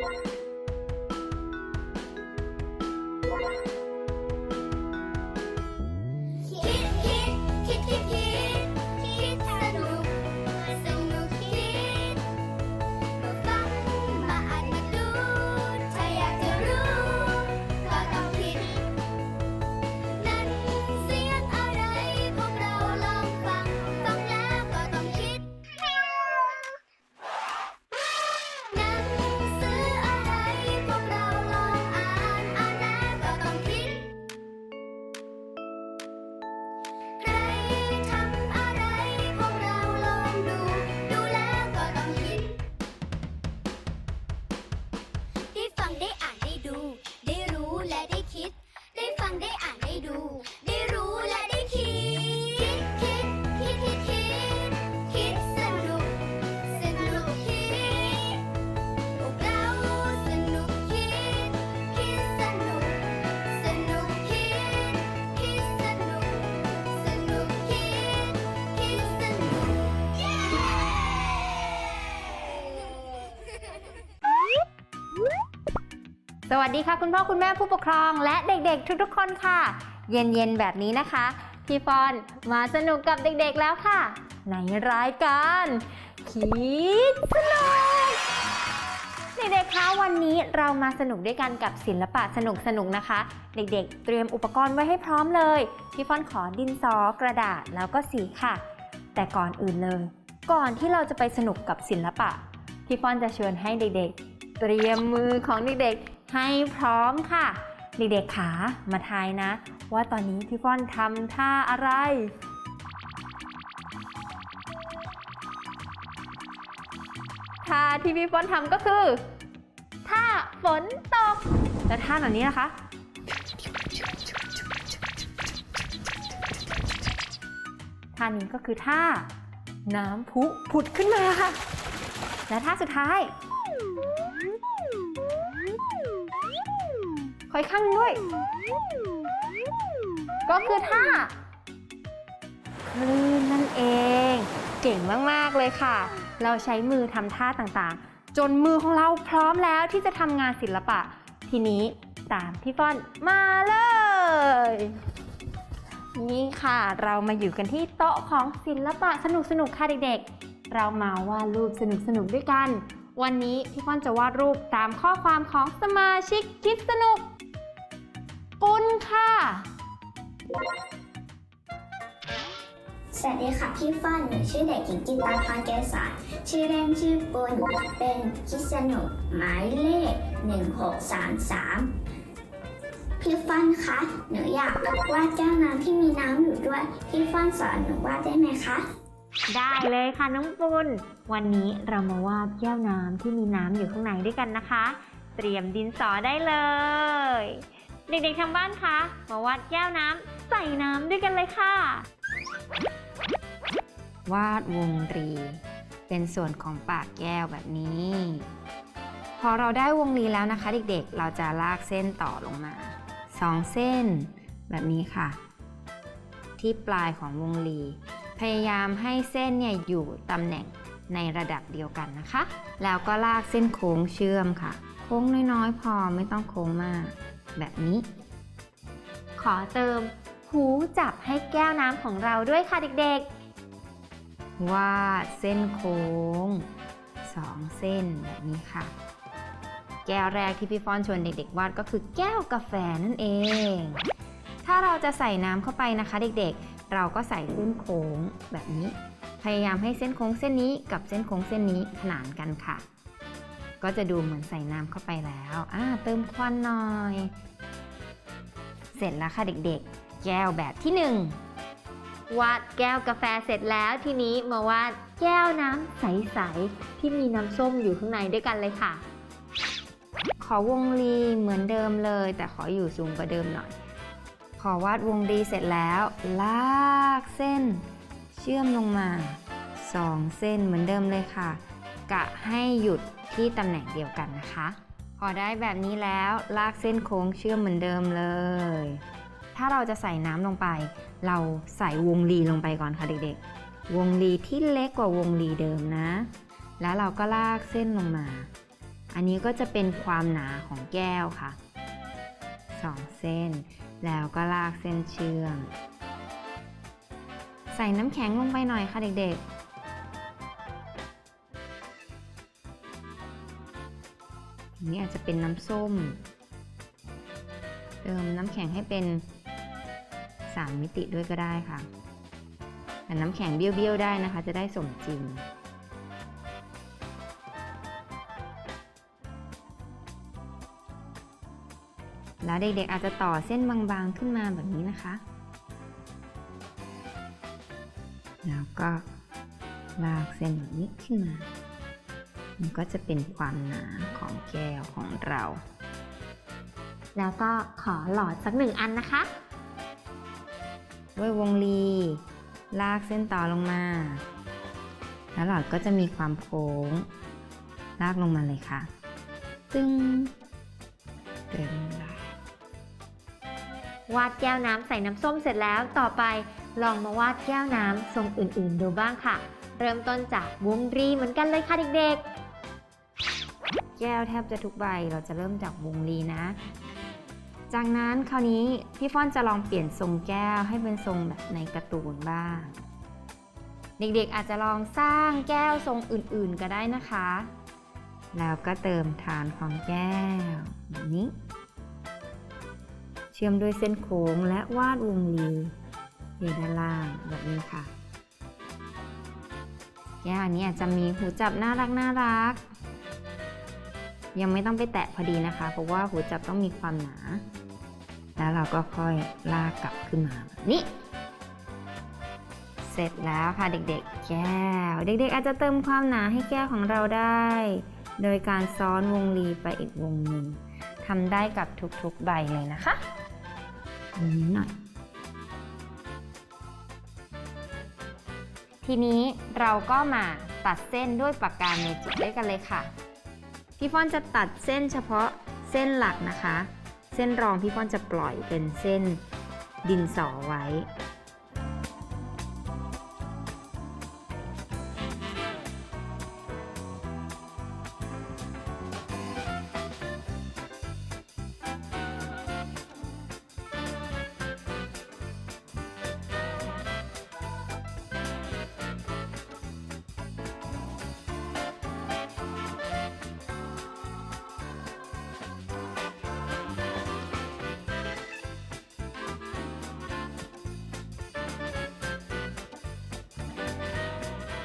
you สวัสดีค่ะคุณพ่อคุณแม่ผู้ปกครอง และเด็กๆ ทุกๆ คนค่ะ เย็นๆ แบบนี้นะคะ พี่ฟอนมาสนุกกับเด็กๆแล้วค่ะ ในรายการคิดสนุกเด็กๆคะวันนี้เรามาสนุกด้วยกันกับศิลปะสนุกๆนะคะ เด็กๆ เตรียมอุปกรณ์ไว้ให้พร้อมเลย พี่ฟอนขอดินสอกระดาษแล้วก็สีค่ะ แต่ก่อนอื่นเลย ก่อนที่เราจะไปสนุกกับศิลปะ พี่ฟอนจะเชิญให้เด็กๆ เตรียมมือของเด็กๆ ให้พร้อมค่ะ เด็กๆขามาทายนะ ว่าตอนนี้พี่ฟอนทำท่าอะไร ท่าที่พี่ฟอนทำก็คือ ท่าฝนตก แล้วท่าแบบนี้นะคะท่านี้ก็คือท่าน้ำพุผุดขึ้นมาค่ะและท่าสุดท้าย คอยข้างหนึ่งด้วย ก็คือท่าคลื่นนั่นเอง เก่งมาก ๆ เลยค่ะ เราใช้มือทำท่าต่างๆ จนมือของเราพร้อมแล้วที่จะทำงานศิลปะ ทีนี้ตามพี่ฟ้อนมาเลย นี่ค่ะเรามาอยู่กันที่โต๊ะของศิลปะสนุกๆค่ะเด็กๆ เรามาวาดรูปสนุกๆด้วยกัน วันนี้พี่ฟ้อนจะวาดรูปตามข้อความของสมาชิกคิดสนุก ปุ้นค่ะ สวัสดีค่ะพี่ฟ้อนหนูชื่อเด็กหญิงจินตาพรแก้วสารชื่อเล่นชื่อปุณเป็นคิดสนุกหมายเลข 1633 พี่ฟ้อนคะหนูอยากวาดแก้วน้ำที่มีน้ำอยู่ด้วย พี่ฟ้อนสอนหนูวาดได้ไหมคะได้เลยค่ะน้องปุณวันนี้เรามาวาดแก้วน้ำที่มีน้ำอยู่ข้างในด้วยกันนะคะ เตรียมดินสอได้เลย เด็กๆทางบ้านคะ มาวาดแก้วน้ำใส่น้ำด้วยกันเลยค่ะ วาดวงรี เป็นส่วนของปากแก้วแบบนี้ พอเราได้วงรีแล้วนะคะ เด็กๆ เราจะลากเส้นต่อลงมาสองเส้น แบบนี้ค่ะ ที่ปลายของวงรี พยายามให้เส้นเนี่ยอยู่ตำแหน่งในระดับเดียวกันนะคะ แล้วก็ลากเส้นโค้งเชื่อมค่ะ โค้งน้อยๆ พอไม่ต้องโค้งมาก แบบนี้ ขอเติมหูจับให้แก้วน้ำของเราด้วยค่ะเด็กๆ วาดเส้นโค้งสองเส้นแบบนี้ค่ะ แก้วแรกที่พี่ฟ้อนชวนเด็กๆ วาดก็คือแก้วกาแฟนั่นเอง ถ้าเราจะใส่น้ำเข้าไปนะคะเด็กๆ เราก็ใส่เส้นโค้งแบบนี้ พยายามให้เส้นโค้งเส้นนี้กับเส้นโค้งเส้นนี้ขนานกันค่ะ ก็จะดูเหมือนใส่น้ำเข้าไปแล้วอ่าเติมควันหน่อย เสร็จแล้วค่ะเด็กๆ แก้วแบบที่หนึ่งวาดแก้วกาแฟเสร็จแล้วทีนี้มาวาดแก้วน้ำใสๆที่มีน้ำส้มอยู่ข้างในด้วยกันเลยค่ะ ขอวงรีเหมือนเดิมเลย แต่ขออยู่สูงกว่าเดิมหน่อยพอวาดวงรีเสร็จแล้ว ลากเส้น เชื่อมลงมาสองเส้นเหมือนเดิมเลยค่ะ กะให้หยุด ที่ตำแหน่งเดียวกันนะคะ พอได้แบบนี้แล้วลากเส้นโค้งเชื่อมเหมือนเดิมเลย ถ้าเราจะใส่น้ำลงไป เราใส่วงรีลงไปก่อนค่ะเด็กๆ วงรีที่เล็กกว่าวงรีเดิมนะ แล้วเราก็ลากเส้นลงมา อันนี้ก็จะเป็นความหนาของแก้วค่ะสองเส้น แล้วก็ลากเส้นเชื่อม ใส่น้ำแข็งลงไปหน่อยค่ะเด็กๆ นี้อาจจะเป็นน้ำส้ม เติมน้ำแข็งให้เป็น 3 มิติด้วยก็ได้ค่ะแต่น้ำแข็งเบี้ยวๆได้นะคะ จะได้สมจริง แล้วเด็กๆอาจจะต่อเส้นบางๆขึ้นมาแบบนี้นะคะ แล้วก็ลากเส้นแบบนี้ขึ้นมา มันก็จะเป็นความหนาของแก้วของเรา แล้วก็ขอหลอดสักหนึ่งอันนะคะ ด้วยวงลีลากเส้นต่อลงมา แล้วหลอดก็จะมีความโค้ง ลากลงมาเลยค่ะ ตึงเติมลาวาดแก้วน้ำใส่น้ำส้มเสร็จแล้วต่อไปลองมาวาดแก้วน้ำทรงอื่นๆดูบ้างค่ะ เริ่มต้นจากวงรีเหมือนกันเลยค่ะเด็ก แก้วแทบจะทุกใบ เราจะเริ่มจากวงลีนะ จากนั้นคราวนี้พี่ฟ้อนจะลองเปลี่ยนทรงแก้วให้เป็นทรงแบบในการ์ตูนบ้าง เด็กๆอาจจะลองสร้างแก้วทรงอื่นๆก็ได้นะคะ แล้วก็เติมฐานของแก้วแบบนี้ เชื่อมด้วยเส้นโค้งและวาดวงลีอยู่ด้านล่างแบบนี้ค่ะแก้วนี้อาจจะมีหูจับน่ารักน่ารัก ยังไม่ต้องไปแตะพอดีนะคะ เพราะว่าหูจับต้องมีความหนา แล้วเราก็ค่อยลากกลับขึ้นมาแบบนี้ เสร็จแล้วค่ะเด็กๆ แก้ว เด็กๆ อาจจะเติมความหนาให้แก้วของเราได้ โดยการซ้อนวงรีไปอีกวงหนึ่งทำได้กับทุกๆใบเลยนะคะนนี้หน่อยทีนี้เราก็มาตัดเส้นด้วยปากกาเมจิกด้วยกันเลยค่ะ พี่ฟอนจะตัดเส้นเฉพาะเส้นหลักนะคะ เส้นรองพี่ฟอนจะปล่อยเป็นเส้นดินสอไว้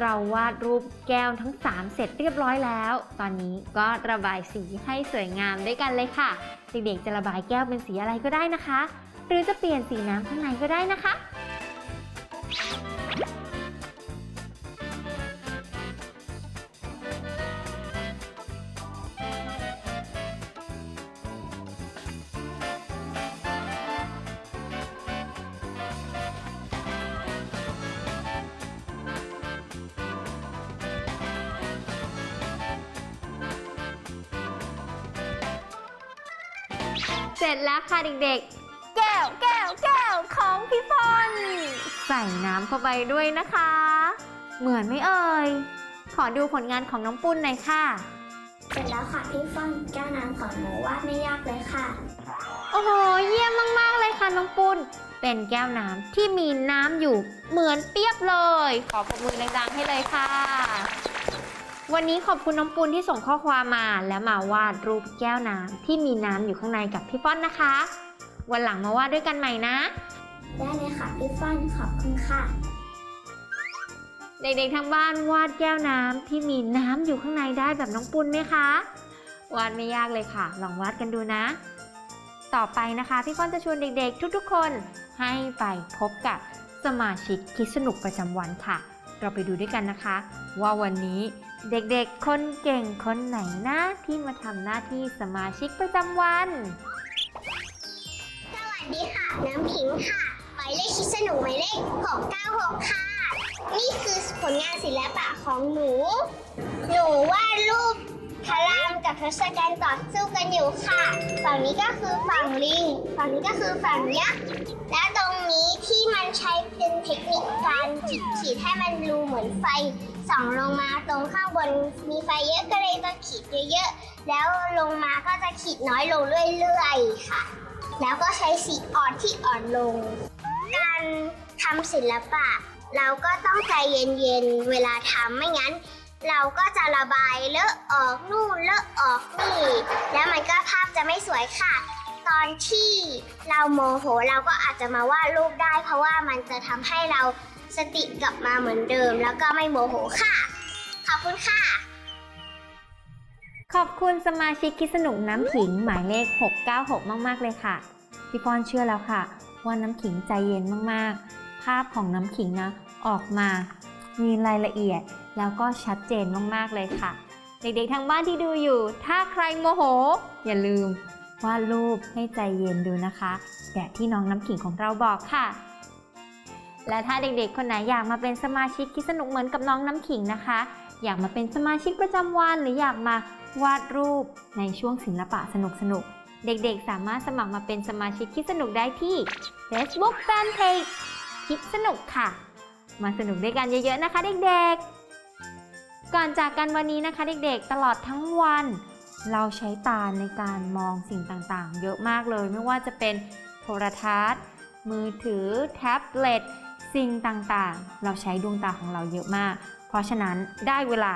เราวาดรูปแก้วทั้ง 3 เสร็จเรียบร้อยแล้ว ตอนนี้ก็ระบายสีให้สวยงามด้วยกันเลยค่ะ เด็กๆจะระบายแก้วเป็นสีอะไรก็ได้นะคะ หรือจะเปลี่ยนสีน้ำข้างในก็ได้นะคะ ร็จแล้วค่ะเด็กๆ แก้วแก้วแก้วของพี่ฟอนใส่น้ำเข้าไปด้วยนะคะ เหมือนไหม่เอ่ย ขอดูผลงานของน้องปุ้นหน่อยค่ะ เสร็จแล้วค่ะพี่ฟ้อนแก้วน้ำของหนูวาดไม่ยากเลยค่ะ โอ้โห เยี่ยมมากๆเลยค่ะน้องปุ้น เป็นแก้วน้ำที่มีน้ำอยู่เหมือนเปียบเลย ขอปรบมือดังๆให้เลยค่ะ วันนี้ขอบคุณน้องปุ้นที่ส่งข้อความมา และมาวาดรูปแก้วน้ำที่มีน้ำอยู่ข้างในกับพี่ฟ้อนนะคะ วันหลังมาวาดด้วยกันใหม่นะ ได้เลยค่ะพี่ฟ้อนขอบคุณค่ะ เด็กๆทางบ้านวาดแก้วน้ำที่มีน้ำอยู่ข้างในได้แบบน้องปุ้นไหมคะ วาดไม่ยากเลยค่ะ ลองวาดกันดูนะ ต่อไปนะคะพี่ฟ้อนจะชวนเด็กๆ ทุกๆ คนให้ไปพบกับสมาชิกคิดสนุกประจำวันค่ะ เราไปดูด้วยกันนะคะ ว่าวันนี้ เด็กๆ คนเก่งคนไหนนะที่มาทำหน้าที่สมาชิกประจำวัน สวัสดีค่ะ น้ำผิงค่ะหมายเลขคิดสนุกหมายเลข696 ค่ะ นี่คือผลงานศิลปะของหนู หนูวาดรูปพระรามกับทศกัณฐ์ต่อสู้กันอยู่ค่ะ ฝั่งนี้ก็คือฝั่งลิง ฝั่งนี้ก็คือฝั่งยักษ์ และตรงนี้ที่มันใช้เป็นเทคนิคการขีดขีดให้มันรูเหมือนไฟ ส่องลงมาตรงข้างบนมีไฟเยอะก็เลยต้องขีดเยอะๆ แล้วลงมาก็จะขีดน้อยลงเรื่อยๆ ค่ะ แล้วก็ใช้สีอ่อนที่อ่อนลง การทำศิลปะ เราก็ต้องใจเย็นๆ เวลาทำไม่งั้น เราก็จะระบายเลอะออกนู่นเลอะออกนี่ แล้วมันก็ภาพจะไม่สวยค่ะตอนที่เราโมโหเราก็อาจจะมาวาดรูปได้ เพราะว่ามันจะทำให้เรา สติกลับมาเหมือนเดิม แล้วก็ไม่โมโหค่ะ ขอบคุณค่ะ ขอบคุณสมาชิกคิดสนุกน้ำขิงหมายเลข 696 มาก ๆ เลยค่ะ พี่ปอนเชื่อแล้วค่ะ ว่าน้ำขิงใจเย็นมาก ๆ ภาพของน้ำขิงนะ ออกมา มีรายละเอียด แล้วก็ชัดเจนมาก ๆ เลยค่ะ เด็ก ๆ ทางบ้านที่ดูอยู่ ถ้าใครโมโห อย่าลืมวาดรูปให้ใจเย็นดูนะคะ แบบที่น้องน้ำขิงของเราบอกค่ะ และถ้าเด็กๆ คนไหนอยากมาเป็นสมาชิกคิดสนุกเหมือนกับน้องน้ำขิงนะคะ อยากมาเป็นสมาชิกประจำวันหรืออยากมาวาดรูปในช่วงศิลปะสนุกๆ เด็กๆ สามารถสมัครมาเป็นสมาชิกคิดสนุกได้ที่ Facebook Fanpage คิดสนุกค่ะ มาสนุกด้วยกันเยอะๆนะคะเด็กๆ ก่อนจากกันวันนี้นะคะเด็กๆ ตลอดทั้งวัน เราใช้ตาในการมองสิ่งต่างๆ เยอะมากเลย ไม่ว่าจะเป็นโทรทัศน์ มือถือ แท็บเล็ต สิ่งต่างๆ เราใช้ดวงตาของเราเยอะมาก เพราะฉะนั้นได้เวลา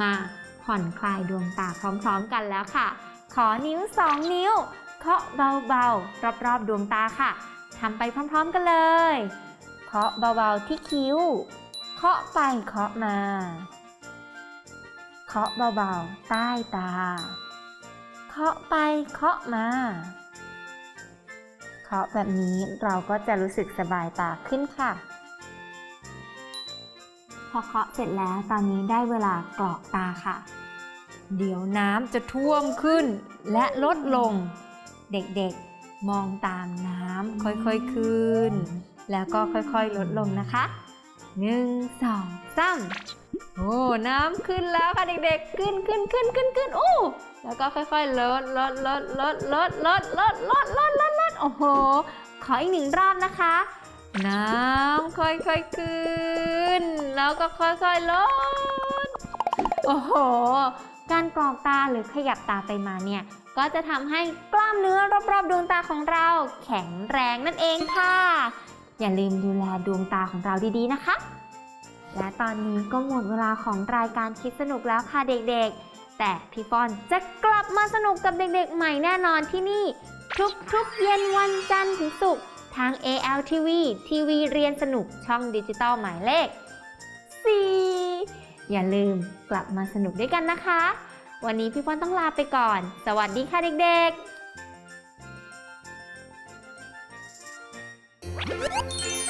มาผ่อนคลายดวงตาพร้อมๆกันแล้วค่ะ ขอนิ้ว 2 นิ้ว เคาะเบาๆ รอบๆ ดวงตาค่ะทำไปพร้อมๆกันเลย เคาะเบาๆที่คิ้ว เคาะไปเคาะมา เคาะเบาๆ ใต้ตา เคาะไปเคาะมา เคาะแบบนี้เราก็จะรู้สึกสบายตาขึ้นค่ะ พอเคาะเสร็จแล้วตอนนี้ได้เวลากรอกตาค่ะ เดี๋ยวน้ำจะท่วมขึ้นและลดลง เด็กๆมองตามน้ำค่อยๆขึ้น แล้วก็ค่อยๆลดลงนะคะหนึ่งสองสามโอ้น้ำขึ้นแล้วค่ะเด็กๆ ขึ้นขึ้นขึ้นขึ้นขึ้นโอ้แล้วก็ค่อยๆลดลดลดลดลดลดลดลดลดลดลดโอ้โหขออีกหนึ่งรอบนะคะ น้ำค่อยๆขึ้น แล้วก็ค่อยๆลดโอ้โห การกรอกตาหรือขยับตาไปมาเนี่ย ก็จะทำให้กล้ามเนื้อรอบๆดวงตาของเราแข็งแรงนั่นเองค่ะ อย่าลืมดูแลดวงตาของเราดีๆนะคะ และตอนนี้ก็หมดเวลาของรายการคิดสนุกแล้วค่ะเด็กๆ แต่พี่ฟอนจะกลับมาสนุกกับเด็กๆ ใหม่แน่นอนที่นี่ ทุกๆเย็นวันจันทร์ถึงศุกร์ ทาง ALTV ทีวีเรียนสนุกช่องดิจิตอลหมายเลข 4 อย่าลืมกลับมาสนุกด้วยกันนะคะ วันนี้พี่ฟอนต้องลาไปก่อน สวัสดีค่ะเด็กๆ